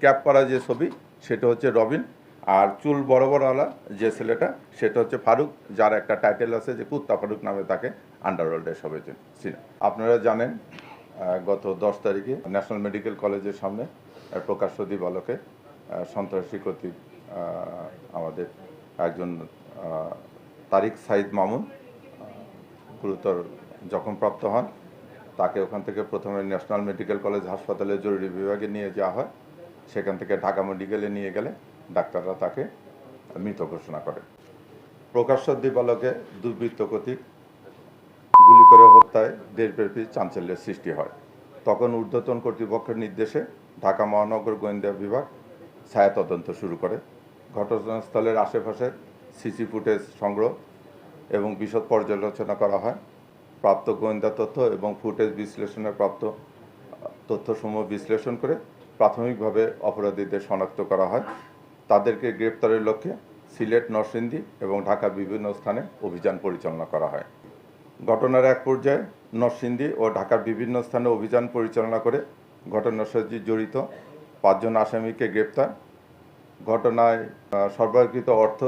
Cap করা যে ছবি সেটা হচ্ছে রবিন। আর চুল বড় বড়ওয়ালা যে ছেলেটা সেটা হচ্ছে ফারুক যার একটা টাইটেল আছে যে কুত্তা ফারুক নামে তাকে আন্ডারওয়ার্ল্ডে সবাই চিনে আপনারা জানেন গত দশ তারিখে ন্যাশনাল মেডিকেল কলেজের সামনে প্রকাশ্য আহ, সন্ত্রাসী কর্তৃক আমাদের একজন তারিক সাইদ মামুন গুরুতর জখমপ্রাপ্ত হন। তাকে ওখান থেকে প্রথমে ন্যাশনাল মেডিকেল কলেজ হাসপাতালে জরুরি বিভাগে নিয়ে যাওয়া হয়। সেখান থেকে ঢাকা মেডিকেলে নিয়ে গেলে ডাক্তাররা তাকে মৃত ঘোষণা করে। প্রকাশ্য দিবালকে দুর্বৃত্ত কর্তৃক গুলি করে হত্যায় দেশব্যাপী চাঞ্চল্যের সৃষ্টি হয়। তখন ঊর্ধ্বতন কর্তৃপক্ষের নির্দেশে ঢাকা মহানগর গোয়েন্দা বিভাগ ছায়া তদন্ত শুরু করে। ঘটনাস্থলের আশেপাশে সিসি ফুটেজ সংগ্রহ এবং বিশদ পর্যালোচনা করা হয়। প্রাপ্ত গোয়েন্দা তথ্য এবং ফুটেজ বিশ্লেষণে প্রাপ্ত তথ্যসমূহ বিশ্লেষণ করে প্রাথমিকভাবে অপরাধীদের শনাক্ত করা হয়। তাদেরকে গ্রেপ্তারের লক্ষ্যে সিলেট, নরসিংদী এবং ঢাকা বিভিন্ন স্থানে অভিযান পরিচালনা করা হয়। ঘটনার এক পর্যায়ে নরসিংদী ও ঢাকার বিভিন্ন স্থানে অভিযান পরিচালনা করে ঘটনার সাথে জড়িত পাঁচজন আসামিকে গ্রেপ্তার। ঘটনায় সরবরাহকৃত অর্থ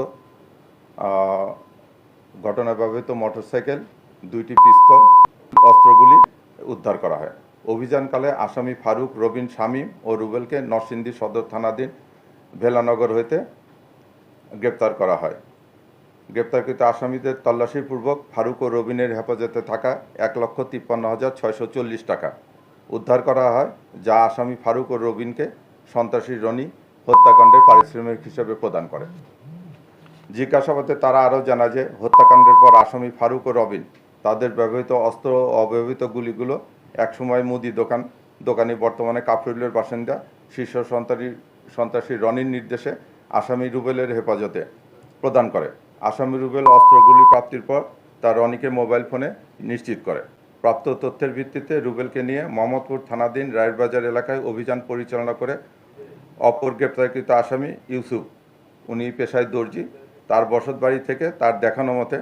ঘটনায় ব্যবহৃত মোটরসাইকেল, দুইটি পিস্তল, অস্ত্রগুলি উদ্ধার করা হয়। অভিযানকালে আসামি ফারুক, রবিন শামীম ও রুবেলকে নরসিংদী সদর থানাধীন ভেলানগর হইতে গ্রেপ্তার করা হয়। গ্রেপ্তারকৃত আসামিদের তল্লাশিপূর্বক ফারুক ও রবিনের হেফাজতে থাকা এক লক্ষ তিপ্পান্ন হাজার ছয়শো চল্লিশ টাকা উদ্ধার করা হয়, যা আসামি ফারুক ও রবিনকে সন্ত্রাসী রনি হত্যাকাণ্ডের পারিশ্রমিক হিসেবে প্রদান করে। জিজ্ঞাসাবাদে তারা আরও জানা যে, হত্যাকাণ্ডের পর আসামি ফারুক ও রবিন তাদের ব্যবহৃত অস্ত্র ও অব্যবহৃত গুলিগুলো একসময় মুদি দোকান, দোকানে বর্তমানে কাফরুলের বাসিন্দা, শীর্ষ সন্ত্রাসী সন্ত্রাসী রনির নির্দেশে আসামি রুবেলের হেফাজতে প্রদান করে। আসামি রুবেল অস্ত্রগুলি প্রাপ্তির পর তা রনিকে মোবাইল ফোনে নিশ্চিত করে। প্রাপ্ত তথ্যের ভিত্তিতে রুবেলকে নিয়ে মোহাম্মদপুর থানাধীন রায়েরবাজার এলাকায় অভিযান পরিচালনা করে অপর গ্রেপ্তারকৃত আসামি ইউসুফ। উনি পেশায় দর্জি। তার বসত বাড়ি থেকে তার দেখানো মতে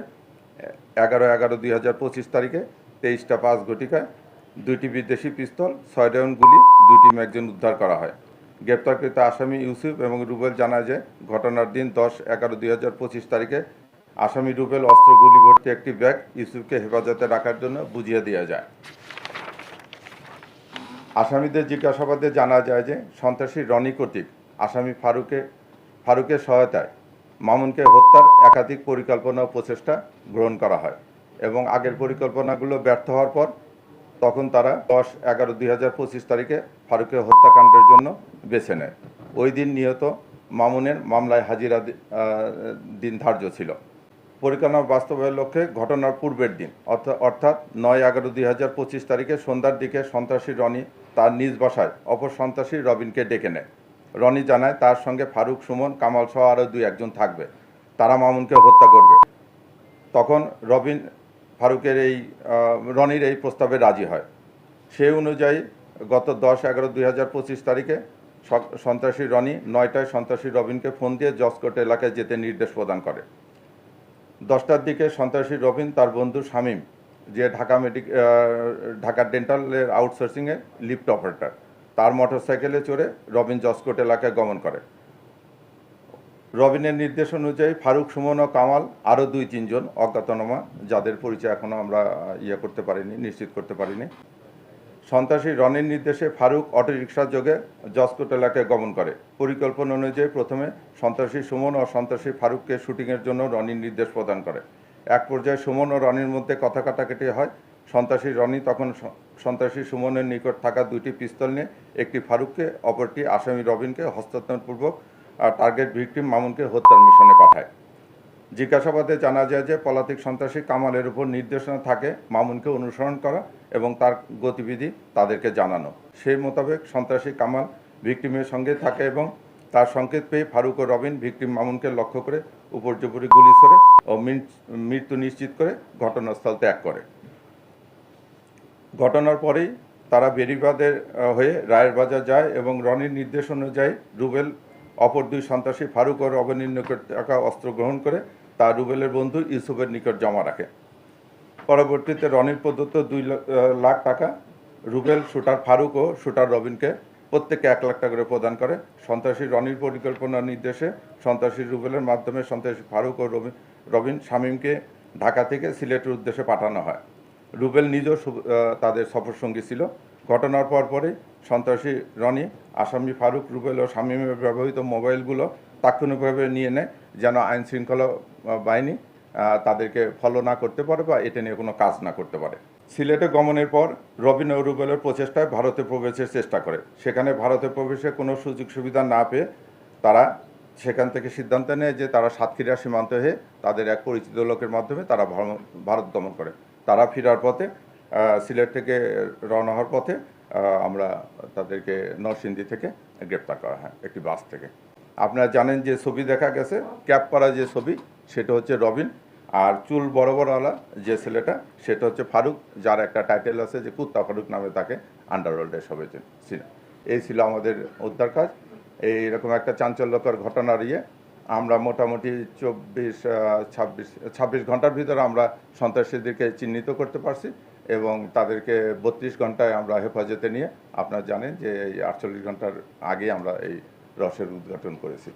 এগারো এগারো দুই হাজার পঁচিশ তারিখে তেইশটা পাঁচ ঘটিকায় দুইটি বিদেশি পিস্তল, ছয় রাউন্ড গুলি, দুইটি ম্যাগজিন উদ্ধার করা হয়। গ্রেপ্তারকৃত আসামি ইউসুফ এবং রুবেল জানায় যে, ঘটনার দিন দশ এগারো দুই হাজার পঁচিশ তারিখে আসামি রুবেল অস্ত্রগুলি ভর্তি একটি ব্যাগ ইউসুফকে হেফাজতে রাখার জন্য বুঝিয়ে দেওয়া যায়। আসামিদের জিজ্ঞাসাবাদে জানা যায় যে, সন্ত্রাসী রনি কর্তৃক আসামি ফারুকে ফারুকের সহায়তায় মামুনকে হত্যার একাধিক পরিকল্পনা ও প্রচেষ্টা গ্রহণ করা হয় এবং আগের পরিকল্পনাগুলো ব্যর্থ হওয়ার পর তখন তারা দশ এগারো দুই হাজার পঁচিশ তারিখে ফারুকের হত্যাকাণ্ডের জন্য বেছে নেয়। ওই দিন নিহত মামুনের মামলায় হাজিরা দিন ধার্য ছিল। পরিকল্পনা বাস্তবায়নের লক্ষ্যে ঘটনার পূর্বের দিন, অর্থা- অর্থাৎ নয় এগারো দুই হাজার পঁচিশ তারিখে সন্ধ্যার দিকে সন্ত্রাসী রনি তার নিজ বাসায় অপর সন্ত্রাসী রবিনকে ডেকে নেয়। রনি জানায়, তার সঙ্গে ফারুক, সুমন, কামাল সহ আরও দুই একজন থাকবে। তারা মামুনকে হত্যা করবে। তখন রবিন ফারুকের এই রনির এই প্রস্তাবে রাজি হয়। সেই অনুযায়ী গত দশ এগারো দুই হাজার পঁচিশ তারিখে সন্ত্রাসী রনি নয়টায় সন্ত্রাসী রবিনকে ফোন দিয়ে জসকোট এলাকায় যেতে নির্দেশ প্রদান করে। দশটার দিকে সন্ত্রাসী রবিন তার বন্ধু শামীম, যে ঢাকা মেডিক ঢাকা ডেন্টালের আউটসোর্সিংয়ের লিফট অপারেটর, তার মোটরসাইকেলে চড়ে রবিন জসকোট এলাকায় গমন করে। রবিনের নির্দেশ অনুযায়ী ফারুক, সুমন ও কামাল আরও দুই, তিনজন অজ্ঞাতনামা যাদের পরিচয় এখনও আমরা ইয়ে করতে পারিনি, নিশ্চিত করতে পারিনি। সন্ত্রাসী রনির নির্দেশে ফারুক অটোরিকশার যোগে জসকোট এলাকায় গমন করে। পরিকল্পনা অনুযায়ী প্রথমে সন্ত্রাসী সুমন ও সন্ত্রাসী ফারুককে শুটিংয়ের জন্য রনির নির্দেশ প্রদান করে। এক পর্যায়ে সুমন ও রনির মধ্যে কথা কাটাকাটি হয়। সন্ত্রাসী রনি তখন সন্ত্রাসী সুমনের নিকট থাকা দুইটি পিস্তল নিয়ে একটি ফারুককে, অপরটি আসামি রবিনকে হস্তান্তরপূর্বক টার্গেট ভিকটিম মামুনকে হত্যার মিশনে পাঠায়। জিজ্ঞাসাবাদে জানা যায় যে পলাতক সন্ত্রাসী কামালের উপর নির্দেশনা থাকে মামুনকে অনুসরণ করা এবং তার গতিবিধি তাদেরকে জানানো। সেই মোতাবেক সন্ত্রাসী কামাল ভিকটিমের সঙ্গে থাকে এবং তার সংকেত পেয়ে ফারুক ও রবিন ভিকটিম মামুনকে লক্ষ্য করে উপর্যুপরি গুলি ছড়ে ও মৃত্যু নিশ্চিত করে ঘটনাস্থল ত্যাগ করে। ঘটনার পরেই তারা বেরিবাদের হয়ে রায়ের বাজার যায় এবং রনির নির্দেশ অনুযায়ী রুবেল অপর দুই সন্ত্রাসী ফারুক ও রবিনের নিকট থাকা অস্ত্র গ্রহণ করে তা রুবেলের বন্ধু ইউসুফের নিকট জমা রাখে। পরবর্তীতে রনির প্রদত্ত দুই লাখ টাকা রুবেল শুটার ফারুক ও শুটার রবিনকে প্রত্যেকে এক লাখ টাকা করে প্রদান করে। সন্ত্রাসী রনির পরিকল্পনার নির্দেশে সন্ত্রাসী রুবেলের মাধ্যমে সন্ত্রাসী ফারুক ও রবি রবিন শামীমকে ঢাকা থেকে সিলেটের উদ্দেশ্যে পাঠানো হয়। রুবেল নিজেও তাদের সফরসঙ্গী ছিল। ঘটনার পর পরই সন্ত্রাসী রনি, আসামি ফারুক, রুবেল ও শামীমের ব্যবহৃত মোবাইলগুলো তাৎক্ষণিকভাবে নিয়ে নেয় যেন আইন শৃঙ্খলা বাহিনী তাদেরকে ফলো না করতে পারে বা এটা নিয়ে কোনো কাজ না করতে পারে। সিলেটে গমনের পর রবিন ও রুবেলের প্রচেষ্টায় ভারতে প্রবেশের চেষ্টা করে। সেখানে ভারতে প্রবেশে কোনো সুযোগ সুবিধা না পেয়ে তারা সেখান থেকে সিদ্ধান্ত নেয় যে তারা সাতক্ষীরা সীমান্ত হয়ে তাদের এক পরিচিত লোকের মাধ্যমে তারা ভারত গমন করে। তারা ফেরার পথে সিলেট থেকে রওনা হওয়ার পথে আমরা তাদেরকে নরসিংদী থেকে গ্রেপ্তার করা হয়, একটি বাস থেকে। আপনারা জানেন যে ছবি দেখা গেছে ক্যাপ করা যে ছবি, সেটা হচ্ছে রবিন, আর চুল বড় বড়ওয়ালা যে ছেলেটা, সেটা হচ্ছে ফারুক, যার একটা টাইটেল আছে যে কুত্তা ফারুক নামে তাকে আন্ডারওয়ার্ল্ডে সবাই ছিল এই ছিল আমাদের উদ্ধার কাজ। এইরকম একটা চাঞ্চল্যকর ঘটনার ইয়ে আমরা মোটামুটি চব্বিশ ছাব্বিশ ছাব্বিশ ঘণ্টার ভিতরে আমরা সন্ত্রাসীদেরকে চিহ্নিত করতে পারছি। এবং তাদেরকে বত্রিশ ঘন্টায় আমরা হেফাজতে নিয়ে আপনারা জানেন যে এই আটচল্লিশ ঘণ্টার আগে আমরা এই রসের উদ্ঘাটন করেছি।